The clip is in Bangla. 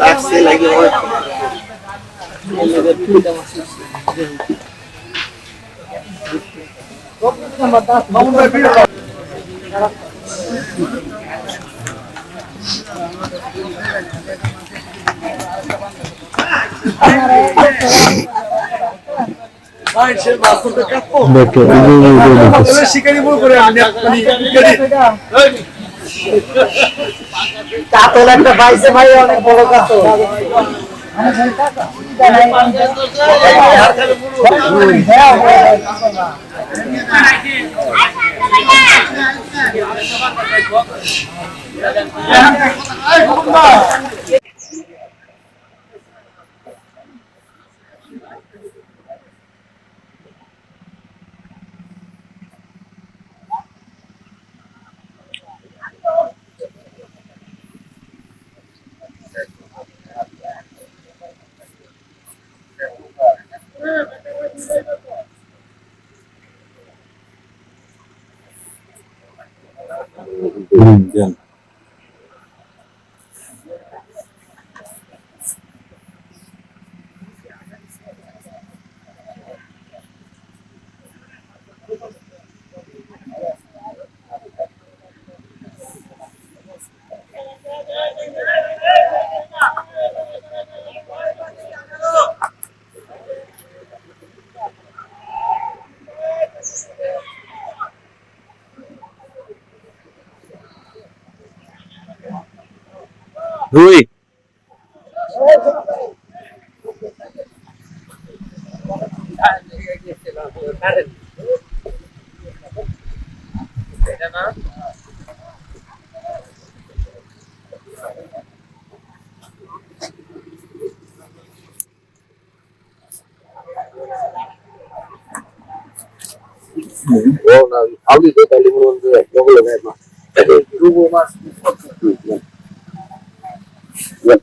লাগছে লাগে দেখো এই কাতল একটা পাইছে ভাই অনেক বড় কাতল। 음. 네. রুই। তো তাহলে মনে হয় এক বগলে নেয় না দুবো মাছ। 我